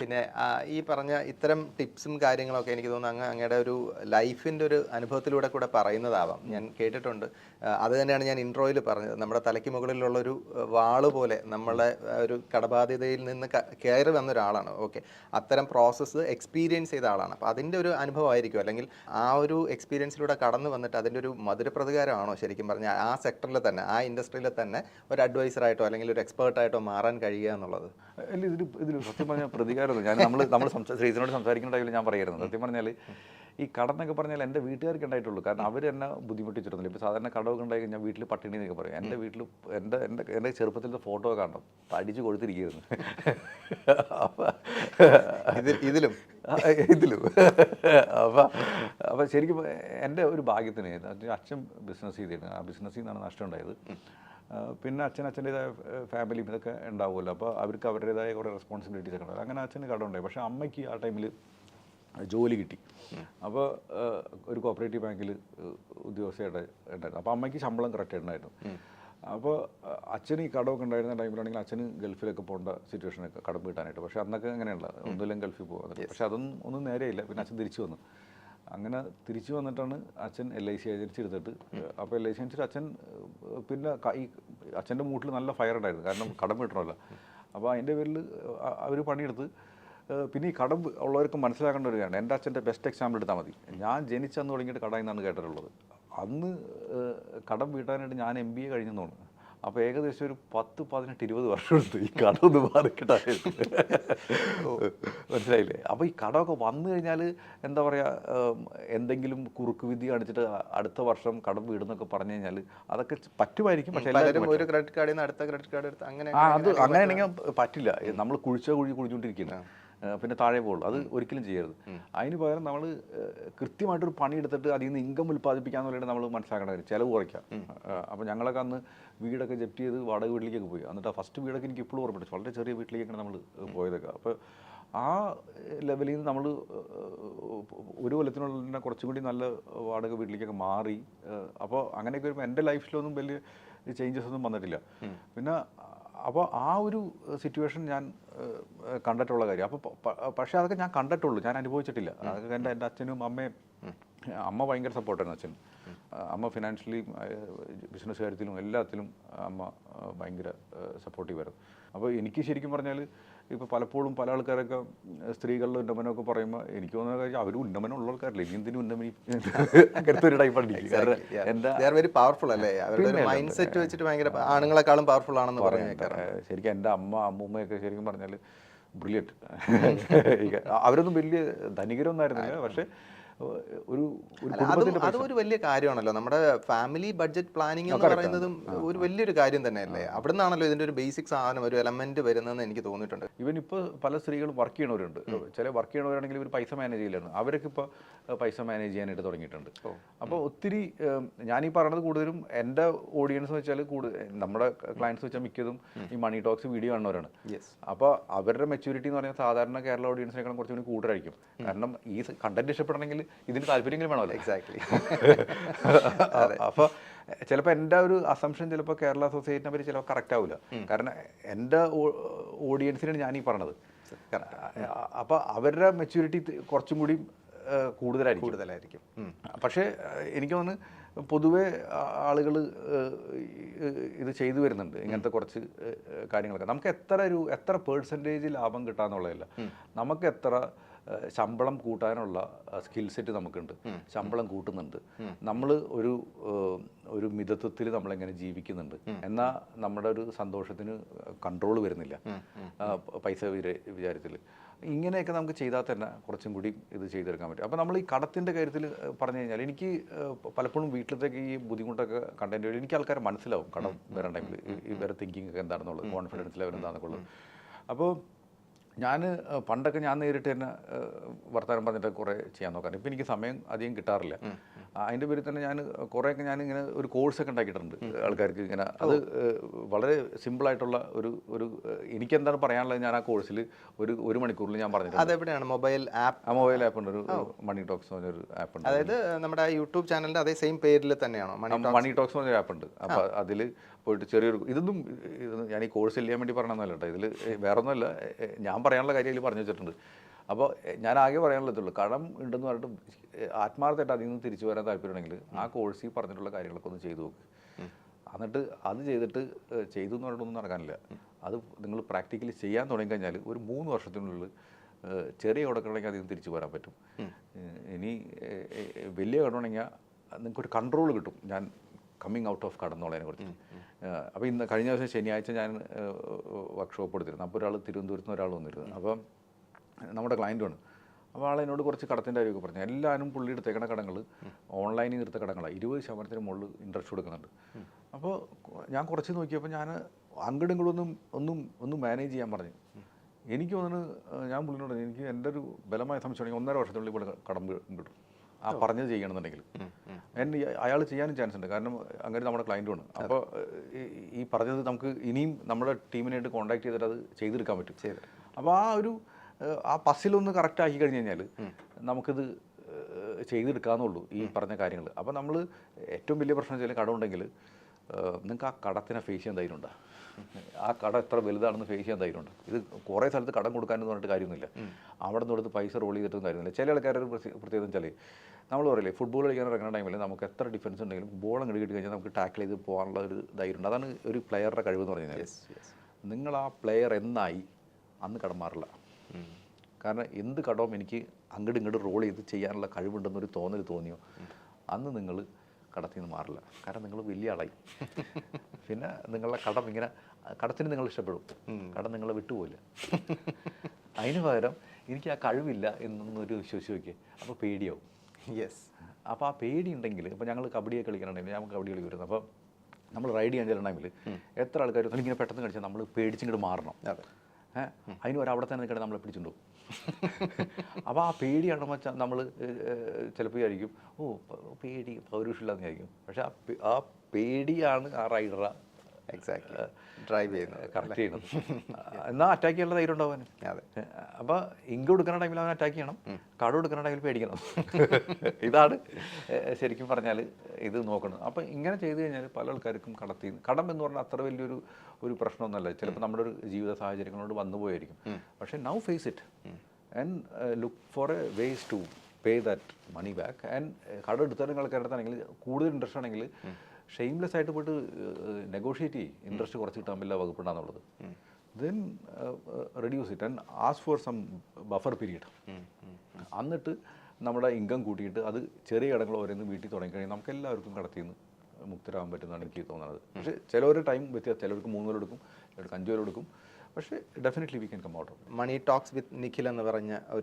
പിന്നെ ഈ പറഞ്ഞ ഇത്തരം ടിപ്സും കാര്യങ്ങളൊക്കെ എനിക്ക് തോന്നുന്നു അങ്ങ് അങ്ങയുടെ ഒരു ലൈഫിന്റെ ഒരു അനുഭവത്തിലൂടെ കൂടെ പറയുന്നതാവാം. ഞാൻ കേട്ടിട്ടുണ്ട്. അത് തന്നെയാണ് ഞാൻ ഇൻട്രോയിൽ പറഞ്ഞത്. നമ്മുടെ തലയ്ക്ക് മുകളിലുള്ള ഒരു വാൾ പോലെ നമ്മളെ ഒരു കടബാധ്യതയിൽ നിന്ന് കയറി വന്ന ഒരാളാണ്. ഓക്കെ. അത്തരം പ്രോസസ്സ് എക്സ്പീരിയൻസ് ചെയ്ത ആളാണ്. അപ്പോൾ അതിന്റെ ഒരു അനുഭവമായിരിക്കും. അല്ലെങ്കിൽ ആ ഒരു എക്സ്പീരിയൻസിലൂടെ കടന്നു വന്നിട്ട് അതിന്റെ ഒരു മധുരപ്രതികാരമാണോ ശരിക്കും പറഞ്ഞാൽ ആ സെക്ടറിൽ തന്നെ ആ ഇൻഡസ്ട്രിയിൽ തന്നെ ഒരു അഡ്വൈസറായിട്ടോ അല്ലെങ്കിൽ ഒരു എക്സ്പേർട്ടായിട്ടോ മാറാൻ കഴിയുക എന്നുള്ളത്? ഇതിൽ ഇതിൽ സത്യം പറഞ്ഞാൽ പ്രതികാരമൊന്നും ഞാൻ നമ്മൾ നമ്മൾ ശ്രീധനോട് സംസാരിക്കുന്ന ടൈമിൽ ഞാൻ പറയുന്നത് സത്യം പറഞ്ഞാൽ ഈ കടന്നൊക്കെ പറഞ്ഞാൽ എന്റെ വീട്ടുകാർക്ക് ഉണ്ടായിട്ടുള്ളൂ. കാരണം അവർ എന്നെ ബുദ്ധിമുട്ടിച്ചിരുന്നില്ല ഇപ്പോൾ സാധാരണ കടമൊക്കെ ഉണ്ടായി ഞാൻ വീട്ടിൽ പട്ടിണി എന്നൊക്കെ പറയും. എന്റെ വീട്ടിൽ എന്റെ എന്റെ എന്റെ ചെറുപ്പത്തിലത്തെ ഫോട്ടോ കാണണം. അടിച്ച് കൊടുത്തിരിക്കുന്നു അപ്പം ഇതിലും. ഇതിലും. അപ്പം അപ്പം ശരിക്കും എന്റെ ഒരു ഭാഗ്യത്തിന് അച്ഛൻ ബിസിനസ് ചെയ്തിരുന്നു. ആ ബിസിനസ്സിൽ നിന്നാണ് നഷ്ടം ഉണ്ടായത്. പിന്നെ അച്ഛൻ അച്ഛന്റെതായ ഫാമിലിയും ഇതൊക്കെ ഉണ്ടാവുമല്ലോ. അപ്പോൾ അവർക്ക് അവരുടേതായ കുറേ റെസ്പോൺസിബിലിറ്റീസ് ഒക്കെ ഉണ്ടാവും. അങ്ങനെ അച്ഛന് കടമുണ്ടായി പക്ഷേ അമ്മയ്ക്ക് ആ ടൈമിൽ ജോലി കിട്ടി. അപ്പോൾ ഒരു കോപ്പറേറ്റീവ് ബാങ്കിൽ ഉദ്യോഗസ്ഥയായിട്ട് ഉണ്ടായിരുന്നു. അപ്പോൾ അമ്മയ്ക്ക് ശമ്പളം കറക്റ്റ് ഉണ്ടായിരുന്നു. അപ്പോൾ അച്ഛന് ഈ കടമൊക്കെ ഉണ്ടായിരുന്ന ടൈമിലാണെങ്കിൽ അച്ഛന് ഗൾഫിലൊക്കെ പോകേണ്ട സിറ്റുവേഷനൊക്കെ കടം വീട്ടാനായിട്ട് പക്ഷേ അന്നൊക്കെ അങ്ങനെയുള്ള ഒന്നുമില്ലെങ്കിൽ ഗൾഫിൽ പോകാൻ പക്ഷേ അതൊന്നും ഒന്നും നേരെയില്ല. പിന്നെ അച്ഛൻ തിരിച്ചു വന്നു. അങ്ങനെ തിരിച്ചു വന്നിട്ടാണ് അച്ഛൻ എൽ ഐ സി ഏജൻസി എടുത്തിട്ട് അപ്പോൾ എൽ ഐ സി ഏജൻസി അച്ഛൻ പിന്നെ അച്ഛന്റെ ഈ അച്ഛന്റെ മൂട്ടിൽ നല്ല ഫയർ ഉണ്ടായിരുന്നു. കാരണം കടം കിട്ടണമല്ലോ. അപ്പോൾ അതിന്റെ പേരിൽ അവർ പണിയെടുത്ത് പിന്നെ ഈ കടം ഉള്ളവർക്ക് മനസ്സിലാക്കേണ്ട ഒരു കാര്യമാണ്. എന്റെ അച്ഛന്റെ ബെസ്റ്റ് എക്സാമ്പിൾ എടുത്താൽ മതി. ഞാൻ ജനിച്ചെന്ന് തുടങ്ങിയിട്ട് കടയിൽ നിന്നാണ് കേട്ടിട്ടുള്ളത്. അന്ന് കടം വീട്ടാനായിട്ട് ഞാൻ എം ബി എ കഴിഞ്ഞെന്ന് തോന്നുന്നു. അപ്പോൾ ഏകദേശം ഒരു പത്ത് പതിനെട്ട് ഇരുപത് വർഷം എടുത്തു ഈ കട ഒന്ന് മാറിക്കിട്ടാനായിട്ട് മനസ്സിലായില്ലേ? അപ്പോൾ ഈ കടമൊക്കെ വന്നു കഴിഞ്ഞാൽ എന്താ പറയുക എന്തെങ്കിലും കുറുക്ക് വിധി കാണിച്ചിട്ട് അടുത്ത വർഷം കടം വീടുന്നൊക്കെ പറഞ്ഞു കഴിഞ്ഞാൽ അതൊക്കെ പറ്റുമായിരിക്കും പക്ഷേ എല്ലാവരും ഒരു ക്രെഡിറ്റ് കാർഡിൽ നിന്ന് അടുത്ത ക്രെഡിറ്റ് കാർഡ് എടുത്ത് അങ്ങനെ ആ അത് അങ്ങനെയാണെങ്കിൽ പറ്റില്ല. നമ്മൾ കുഴിച്ച കുഴി കുഴിച്ചുകൊണ്ടിരിക്കില്ല പിന്നെ താഴെ പോകുള്ളൂ. അത് ഒരിക്കലും ചെയ്യരുത്. അതിന് പകരം നമ്മൾ കൃത്യമായിട്ടൊരു പണിയെടുത്തിട്ട് അതിൽ നിന്ന് ഇൻകം ഉൽപ്പാദിപ്പിക്കാന്ന് പറയുന്നത് നമ്മൾ മനസ്സിലാക്കേണ്ട കാര്യം. ചിലവ് കുറയ്ക്കാം. അപ്പോൾ ഞങ്ങളൊക്കെ അന്ന് വീടൊക്കെ ജപ്റ്റ് ചെയ്ത് വാടക വീട്ടിലേക്കൊക്കെ പോയി. എന്നിട്ട് ആ ഫസ്റ്റ് വീടൊക്കെ എനിക്ക് ഇപ്പോഴും ഓർമ്മയുണ്ട് വളരെ ചെറിയ വീട്ടിലേക്കാണ് നമ്മൾ പോയതൊക്കെ. അപ്പോൾ ആ ലെവലിൽ നിന്ന് നമ്മൾ ഒരു കൊല്ലത്തിനുള്ള കുറച്ചും കൂടി നല്ല വാടക വീട്ടിലേക്കൊക്കെ മാറി. അപ്പോൾ അങ്ങനെയൊക്കെ വരുമ്പോൾ എന്റെ ലൈഫിലൊന്നും വലിയ ചേഞ്ചസ് ഒന്നും വന്നിട്ടില്ല. പിന്നെ അപ്പോൾ ആ ഒരു സിറ്റുവേഷൻ ഞാൻ കണ്ടിട്ടുള്ള കാര്യം. അപ്പോൾ പക്ഷേ അതൊക്കെ ഞാൻ കണ്ടിട്ടുള്ളൂ. ഞാൻ അനുഭവിച്ചിട്ടില്ല. അതൊക്കെ എന്റെ എന്റെ അച്ഛനും അമ്മയും അമ്മ ഭയങ്കര സപ്പോർട്ടായിരുന്നു അച്ഛൻ. അമ്മ ഫിനാൻഷ്യലി ബിസിനസ് കാര്യത്തിലും എല്ലാത്തിലും അമ്മ ഭയങ്കര ഭയങ്കര സപ്പോർട്ടീവായിരുന്നു അപ്പോൾ എനിക്ക് ശരിക്കും പറഞ്ഞാൽ ഇപ്പോൾ പലപ്പോഴും പല ആൾക്കാരൊക്കെ സ്ത്രീകളുടെ ഉന്നമനമൊക്കെ പറയുമ്പോൾ എനിക്ക് തോന്നുന്ന കാര്യം അവർ ഉന്നമനമുള്ള ആൾക്കാരല്ല? ഇനി എന്തിനും ഉന്നമനി? അങ്ങനത്തെ ഒരു ടൈപ്പാണ് എന്താ കാരണം വെരി പവർഫുൾ അല്ലേ? അവരുടെ മൈൻഡ് സെറ്റ് വെച്ചിട്ട് ഭയങ്കര ആണുങ്ങളെക്കാളും പവർഫുൾ ആണെന്ന് പറഞ്ഞു ശരിക്കും എന്റെ അമ്മ അമ്മൂമ്മയൊക്കെ ശരിക്കും പറഞ്ഞാൽ ബ്രില്യന്റ് അവരൊന്നും വലിയ ധനികരൊന്നും ആയിരുന്നില്ല. പക്ഷേ ഒരു ഒരു അല്ല, അതും കുടുംബത്തിന്റെ അതും ഒരു വലിയ കാര്യമാണല്ലോ. നമ്മുടെ ഫാമിലി ബഡ്ജറ്റ് പ്ലാനിങ് എന്ന് പറയുന്നതും ഒരു വലിയൊരു കാര്യം തന്നെയല്ലേ? അവിടെ നിന്നാണല്ലോ ഇതിന്റെ ഒരു ബേസിക് സാധനം ഒരു എലമെന്റ് വരുന്നതെന്ന് എനിക്ക് തോന്നിയിട്ടുണ്ട്. ഇവൻ ഇപ്പോൾ പല സ്ത്രീകളും വർക്ക് ചെയ്യണവരുണ്ട്. ചില വർക്ക് ചെയ്യണവരാണെങ്കിൽ ഇവർ പൈസ മാനേജ് ചെയ്യലാണ്. അവരൊക്കെ ഇപ്പോൾ പൈസ മാനേജ് ചെയ്യാനായിട്ട് തുടങ്ങിയിട്ടുണ്ട്. അപ്പോൾ ഒത്തിരി ഞാനീ ഞാൻ ഈ പറയുന്നത് കൂടുതലും എന്റെ ഓഡിയൻസ് എന്ന് വെച്ചാൽ കൂടുതൽ നമ്മുടെ ക്ലയൻസ് വെച്ചാൽ മിക്കതും ഈ മണി ടോക്സ് വീഡിയോ കാണുന്നവരാണ്. അപ്പോൾ അവരുടെ മെച്യൂരിറ്റി എന്ന് പറയുന്നത് സാധാരണ കേരള ഓഡിയൻസിനേക്കാളും കുറച്ചുകൂടി കൂടുതലായിരിക്കും. കാരണം ഈ കണ്ടന്റ് ഇഷ്ടപ്പെടണമെങ്കിൽ ഇതിന് താല്പര്യമെങ്കിലും വേണമല്ലോ. എക്സാക്ട്ലി അപ്പോൾ ചിലപ്പോൾ എന്റെ ഒരു അസംഷൻ ചിലപ്പോൾ കേരള സൊസൈറ്റിനെ പറ്റി ചിലപ്പോൾ കറക്റ്റ് ആവില്ല കാരണം എന്റെ ഓഡിയൻസിനാണ് ഞാൻ ഈ പറഞ്ഞത് അപ്പോൾ അവരുടെ മെച്യൂരിറ്റി കുറച്ചും കൂടി കൂടുതലായിരിക്കും. കൂടുതലായിരിക്കും. പക്ഷേ എനിക്ക് തോന്നുന്നു പൊതുവെ ആളുകൾ ഇത് ചെയ്തു വരുന്നുണ്ട്. ഇങ്ങനത്തെ കുറച്ച് കാര്യങ്ങളൊക്കെ. നമുക്ക് എത്ര ഒരു എത്ര പേഴ്സന്റേജ് ലാഭം കിട്ടാന്നുള്ളതല്ല. നമുക്ക് എത്ര ശമ്പളം കൂട്ടാനുള്ള സ്കിൽ സെറ്റ് നമുക്കുണ്ട്. ശമ്പളം കൂട്ടുന്നുണ്ട്. നമ്മൾ ഒരു ഒരു മിതത്വത്തിൽ നമ്മളെങ്ങനെ ജീവിക്കുന്നുണ്ട്. എന്നാൽ നമ്മുടെ ഒരു സന്തോഷത്തിന് കൺട്രോൾ വരുന്നില്ല. പൈസ വിചാരത്തിൽ ഇങ്ങനെയൊക്കെ നമുക്ക് ചെയ്താൽ തന്നെ കുറച്ചും കൂടി ഇത് ചെയ്തെടുക്കാൻ പറ്റും. അപ്പോൾ നമ്മൾ ഈ കടത്തിന്റെ കാര്യത്തിൽ പറഞ്ഞു കഴിഞ്ഞാൽ എനിക്ക് പലപ്പോഴും വീട്ടിലത്തേക്ക് ഈ ബുദ്ധിമുട്ടൊക്കെ വഴി എനിക്ക് ആൾക്കാരെ മനസ്സിലാവും കടം വരാൻ ടൈമിൽ ഇവരെ തിങ്കിങ് ഒക്കെ എന്താണെന്നുള്ളത് കോൺഫിഡൻസ് ലെവൽ എന്താണെന്നൊക്കെ ഉള്ളത് അപ്പോൾ ഞാൻ പണ്ടൊക്കെ ഞാൻ നേരിട്ട് തന്നെ വർത്തമാനം പറഞ്ഞിട്ട് കുറേ ചെയ്യാൻ നോക്കാറുണ്ട്. ഇപ്പം എനിക്ക് സമയം അധികം കിട്ടാറില്ല. അതിന്റെ പേരിൽ തന്നെ ഞാൻ കുറേയൊക്കെ ഞാൻ ഇങ്ങനെ ഒരു കോഴ്സൊക്കെ ഉണ്ടാക്കിയിട്ടുണ്ട് ആൾക്കാർക്ക് ഇങ്ങനെ. അത് വളരെ സിമ്പിളായിട്ടുള്ള ഒരു ഒരു എനിക്കെന്താണ് പറയാനുള്ളത് ഞാൻ ആ കോഴ്സിൽ ഒരു ഒരു മണിക്കൂറിൽ ഞാൻ പറഞ്ഞിട്ടുണ്ട്. അതെവിടെയാണ്? Mobile app? ആ മൊബൈൽ ആപ്പ് ഉണ്ട്. ഒരു മണി ടോക്സ് പറഞ്ഞൊരു ആപ്പ് ഉണ്ട്. അതായത് നമ്മുടെ യൂട്യൂബ് ചാനലിന്റെ അതേ സെയിം പേരിൽ തന്നെയാണോ? മണി ടോക്സ്? പറഞ്ഞൊരു ആപ്പ് ഉണ്ട് അപ്പോൾ അതിൽ പോയിട്ട് ചെറിയൊരു ഇതൊന്നും ഇത് ഞാൻ ഈ കോഴ്സ് ചെയ്യാൻ വേണ്ടി പറയണമെന്നല്ല കേട്ടോ. ഇതിൽ വേറെ ഒന്നുമല്ല ഞാൻ പറയാനുള്ള കാര്യം ഇതിൽ പറഞ്ഞു വെച്ചിട്ടുണ്ട്. അപ്പോൾ ഞാൻ ആകെ പറയാനുള്ളതുള്ളൂ കടം ഉണ്ടെന്ന് പറഞ്ഞിട്ട് ആത്മാർത്ഥമായിട്ട് അതിൽ നിന്ന് തിരിച്ചു വരാൻ താല്പര്യമുണ്ടെങ്കിൽ ആ കോഴ്സിൽ പറഞ്ഞിട്ടുള്ള കാര്യങ്ങളൊക്കെ ഒന്ന് ചെയ്തു നോക്ക്. എന്നിട്ട് അത് ചെയ്തിട്ട് ചെയ്തു എന്ന് പറഞ്ഞിട്ടൊന്നും നടക്കാനില്ല. അത് നിങ്ങൾ പ്രാക്ടിക്കലി ചെയ്യാൻ തുടങ്ങിക്കഴിഞ്ഞാൽ ഒരു മൂന്ന് വർഷത്തിനുള്ളിൽ ചെറിയ കടക്കണമെങ്കിൽ അതിൽ നിന്ന് തിരിച്ചു വരാൻ പറ്റും. ഇനി വലിയ കടമാണെങ്കിൽ നിങ്ങൾക്കൊരു കൺട്രോൾ കിട്ടും. ഞാൻ കമ്മിങ് ഔട്ട് ഓഫ് കടന്നുള്ളതിനെ കുറിച്ച്. അപ്പോൾ ഇന്ന് കഴിഞ്ഞ ദിവസം ശനിയാഴ്ച ഞാൻ വർക്ക്ഷോപ്പ് എടുത്തിരുന്നു. അപ്പോൾ ഒരാൾ തിരുവനന്തപുരത്ത് നിന്ന് ഒരാൾ വന്നിരുന്നു. അപ്പം നമ്മുടെ ക്ലയന്റുമാണ് അപ്പോൾ ആൾ എന്നോട് കുറച്ച് കടത്തിന്റെ കാര്യമൊക്കെ പറഞ്ഞു. എല്ലാവരും പുള്ളി എടുത്തേക്കണ കടങ്ങൾ ഓൺലൈനിൽ എടുത്ത കടങ്ങളാണ് ഇരുപത് ശതമാനത്തിന് മുകളിൽ ഇൻട്രസ്റ്റ് കൊടുക്കുന്നുണ്ട്. അപ്പോൾ ഞാൻ കുറച്ച് നോക്കിയപ്പോൾ ഞാൻ അങ്ങോട്ടും ഒന്നും ഒന്നും മാനേജ് ചെയ്യാൻ പറഞ്ഞു. എനിക്ക് തോന്നുന്നു ഞാൻ പുള്ളിനോട് പറഞ്ഞു, എനിക്ക് എന്റെ ഒരു ബലമായ സംശയമാണെങ്കിൽ ഒന്നര വർഷത്തിനുള്ളിൽ ഇവിടെ കടം കിട്ടും ആ പറഞ്ഞത് ചെയ്യണമെന്നുണ്ടെങ്കിൽ. എന്റെ അയാൾ ചെയ്യാനും ചാൻസ് ഉണ്ട്. കാരണം അങ്ങനെ നമ്മുടെ ക്ലയന്റുമാണ് അപ്പോൾ ഈ പറഞ്ഞത് നമുക്ക് ഇനിയും നമ്മുടെ ടീമിനായിട്ട് കോൺടാക്ട് ചെയ്തിട്ട് അത് ചെയ്തെടുക്കാൻ പറ്റും. അപ്പോൾ ആ ഒരു ആ പസിലൊന്ന് കറക്റ്റ് ആക്കി കഴിഞ്ഞ് കഴിഞ്ഞാൽ നമുക്കിത് ചെയ്തെടുക്കാന്നുള്ളൂ ഈ പറഞ്ഞ കാര്യങ്ങൾ അപ്പോൾ നമ്മൾ ഏറ്റവും വലിയ പ്രശ്നം വെച്ചാൽ കടമുണ്ടെങ്കിൽ നിങ്ങൾക്ക് ആ കടത്തിനെ ഫേസ് ചെയ്യാൻ ധൈര്യമുണ്ടോ ആ കട എത്ര വലുതാണെന്ന് ഫേസ് ചെയ്യാൻ ധൈര്യമുണ്ട് ഇത് കുറേ സ്ഥലത്ത് കടം കൊടുക്കാനെന്ന് പറഞ്ഞിട്ട് കാര്യമൊന്നുമില്ല. അവിടെ നിന്ന് എടുത്ത് പൈസ റോൾ ചെയ്തിട്ടും കാര്യമൊന്നുമില്ല. ചില ആൾക്കാരുടെ പ്രത്യേകത വെച്ചാൽ നമ്മൾ പറയില്ലേ ഫുട്ബോൾ കളിക്കാൻ ഇറങ്ങുന്ന ടൈമിൽ നമുക്ക് എത്ര ഡിഫൻസ് ഉണ്ടെങ്കിലും ബോൾ അങ്ങോട്ട് കിട്ടി കഴിഞ്ഞാൽ നമുക്ക് ടാക്കിൾ ചെയ്ത് പോകാനുള്ള ഒരു ധൈര്യമുണ്ട് അതാണ് ഒരു പ്ലെയറുടെ കഴിവ് എന്ന് പറഞ്ഞു കഴിഞ്ഞാൽ നിങ്ങൾ ആ പ്ലെയർ എന്നായി അന്ന് കടം മാറില്ല. കാരണം എന്ത് കടവും എനിക്ക് അങ്ങോട്ട് ഇങ്ങോട്ട് റോൾ ചെയ്ത് ചെയ്യാനുള്ള കഴിവുണ്ടെന്നൊരു തോന്നൽ തോന്നിയോ? അന്ന് നിങ്ങൾ കടത്തിൽ നിന്ന് മാറില്ല. കാരണം നിങ്ങൾ വലിയ ആളായി. പിന്നെ നിങ്ങളുടെ കടം ഇങ്ങനെ കടത്തിന് നിങ്ങൾ ഇഷ്ടപ്പെടും. കടം നിങ്ങളെ വിട്ടുപോയില്ല അതിന് പകരം എനിക്ക് ആ കഴിവില്ല എന്നൊരു വിശ്വസിച്ച് നോക്കിയേ അപ്പോൾ പേടിയാവും. യെസ് അപ്പോൾ ആ പേടി ഉണ്ടെങ്കിൽ ഇപ്പോൾ ഞങ്ങൾ കബഡിയൊക്കെ കളിക്കണമെങ്കിൽ ഞാൻ കബഡി കളിക്കുമായിരുന്നു അപ്പോൾ നമ്മൾ റൈഡ് ചെയ്യാൻ ചെല്ലണമെങ്കിൽ എത്ര ആൾക്കാർ ഇങ്ങനെ പെട്ടെന്ന് കളിച്ചാൽ നമ്മൾ പേടിച്ചിങ്ങോട്ട് മാറണം. അതിന് ഒരു അവിടെ തന്നെ നിൽക്കണേ നമ്മളെ പിടിച്ചിട്ടുണ്ടോ അപ്പോൾ ആ പേടിയാണ് വെച്ചാൽ നമ്മൾ ചിലപ്പോൾ വിചാരിക്കും ഓ പേടി പൗരുഷമില്ലാന്ന് വിചാരിക്കും. പക്ഷെ ആ പേടിയാണ് ആ റൈഡറെ ഡ്രൈവ് ചെയ്യുന്നത് കറക്റ്റ് ചെയ്യുന്നത്. എന്നാൽ അറ്റാക്ക് ചെയ്യാനുള്ള ധൈര്യം ഉണ്ടാവാൻ അതെ. അപ്പോൾ ഇങ്ക് കൊടുക്കുന്ന ടൈമിൽ അവൻ അറ്റാക്ക് ചെയ്യണം. കട കൊടുക്കുന്ന ടൈമിൽ പേടിക്കണം. ഇതാണ് ശരിക്കും പറഞ്ഞാൽ ഇത് നോക്കണം അപ്പോൾ ഇങ്ങനെ ചെയ്തു കഴിഞ്ഞാൽ പല ആൾക്കാർക്കും കടത്തി കടം എന്ന് പറഞ്ഞാൽ അത്ര വലിയൊരു ഒരു പ്രശ്നമൊന്നുമല്ല. ചിലപ്പോൾ നമ്മുടെ ഒരു ജീവിത സാഹചര്യങ്ങളോട് വന്നു പോയായിരിക്കും. പക്ഷേ now face it and look for a ways to pay that money back and കട എടുത്താലും ആൾക്കാരുടെ അടുത്താണെങ്കിൽ കൂടുതൽ ഇൻട്രസ്റ്റ് ആണെങ്കിൽ ഷെയിംലെസ് ആയിട്ട് പോയിട്ട് നെഗോഷിയേറ്റ് ചെയ്യും. ഇൻട്രസ്റ്റ് കുറച്ച് കിട്ടാൻ പറ്റില്ല വകുപ്പുണ്ടാന്നുള്ളത് then reduce it and as for some buffer period എന്നിട്ട് നമ്മുടെ ഇൻകം കൂട്ടിയിട്ട് അത് ചെറിയ ഇടങ്ങൾ ഓരോന്ന് വീട്ടിൽ തുടങ്ങിക്കഴിഞ്ഞാൽ നമുക്ക് എല്ലാവർക്കും കടത്തിൽ നിന്ന് മുക്തരാകാൻ പറ്റുന്നതാണ് എനിക്ക് തോന്നുന്നത് പക്ഷേ ചിലവർ ടൈം വ്യത്യാസം ചിലവർക്ക് മൂന്ന് പേര് എടുക്കും ചിലർക്ക് അഞ്ച് പേര് എടുക്കും. പക്ഷേ definitely we can come out money talks with Nikhil എന്ന് പറഞ്ഞ ഒരു